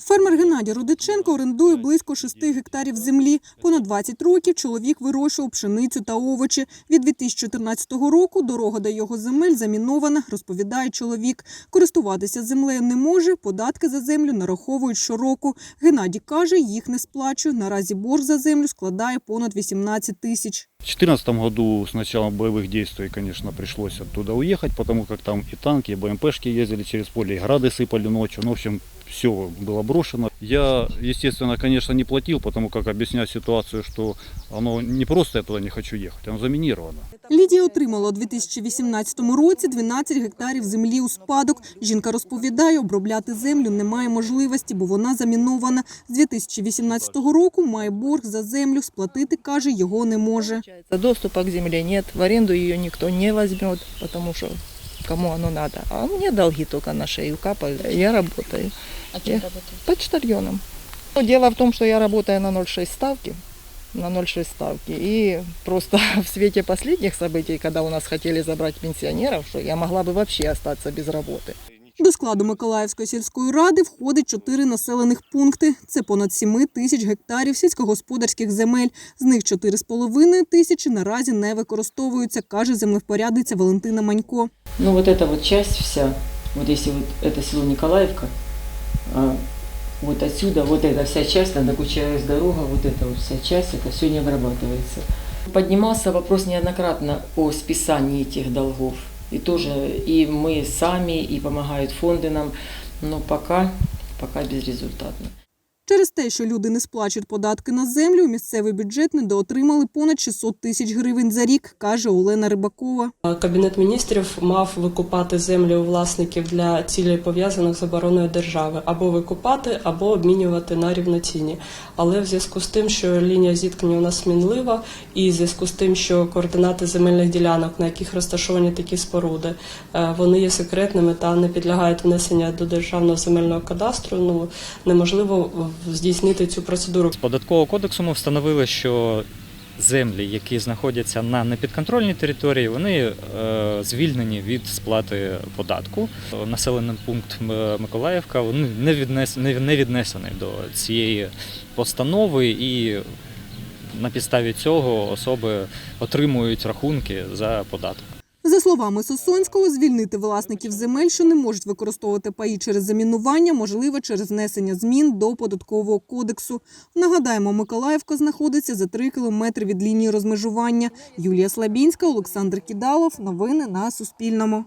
Фермер Геннадій Рудиченко орендує близько 6 гектарів землі. Понад 20 років чоловік вирощував пшеницю та овочі. Від 2014 року дорога до його земель замінована, розповідає чоловік. Користуватися землею не може, податки за землю нараховують щороку. Геннадій каже, їх не сплачує. Наразі борг за землю складає понад 18 тисяч. В 2014 году с началом боевых действий, конечно, пришлось оттуда уехать, потому как там и танки, и БМПшки ездили через поле, и грады сыпали ночью. Ну, в общем, все было брошено. Я, естественно, конечно, не платил, потому как объяснять ситуацию, что оно не просто я туда не хочу ехать, оно заминировано. Лідія отримала у 2018 році 12 гектарів землі у спадок. Жінка розповідає, обробляти землю немає можливості, бо вона замінована. З 2018 року має борг за землю. Сплатити, каже, його не може. Доступа к земле нет, в аренду ее никто не возьмет, потому что кому оно надо. А мне долги только на шею капали. Я работаю. А кем Я- работаете? Почтальоном. Но дело в том, что я работаю на 0,6 ставки, на 0,6 ставки. И просто в свете последних событий, когда у нас хотели забрать пенсионеров, что я могла бы вообще остаться без работы. До складу Миколаївської сільської ради входить чотири населених пункти. Це понад 7 тисяч гектарів сільськогосподарських земель. З них 4,5 тисячі наразі не використовуються, каже землевпорядниця Валентина Манько. Ну вот эта вот часть вся, вот если вот это село Николаевка, а, вот отсюда, вот эта вся часть, там докучаясь дорога, вот эта вот вся часть, это все не обрабатывается. Поднимался вопрос неоднократно о списании этих долгов. И тоже и мы сами, и помогают фонды нам, но пока, пока безрезультатно. Через те, що люди не сплачують податки на землю, місцевий бюджет недоотримали понад 600 тисяч гривень за рік, каже Олена Рибакова. Кабінет міністрів мав викупати землі у власників для цілей пов'язаних з обороною держави або викупати, або обмінювати на рівноцінні. Але в зв'язку з тим, що лінія зіткнення у нас мінлива, і в зв'язку з тим, що координати земельних ділянок, на яких розташовані такі споруди, е, вони є секретними та не підлягають внесення до державного земельного кадастру. Ну неможливо здійснити цю процедуру. З податкового кодексу ми встановили, що землі, які знаходяться на непідконтрольній території, вони е, звільнені від сплати податку. Населений пункт Миколаївка вони не, віднес, не, не віднесений до цієї постанови і на підставі цього особи отримують рахунки за податок. За словами Сосонського, звільнити власників земель, що не можуть використовувати паї через замінування, можливо через внесення змін до податкового кодексу. Нагадаємо, Миколаївка знаходиться за три кілометри від лінії розмежування. Юлія Слабінська, Олександр Кідалов. Новини на Суспільному.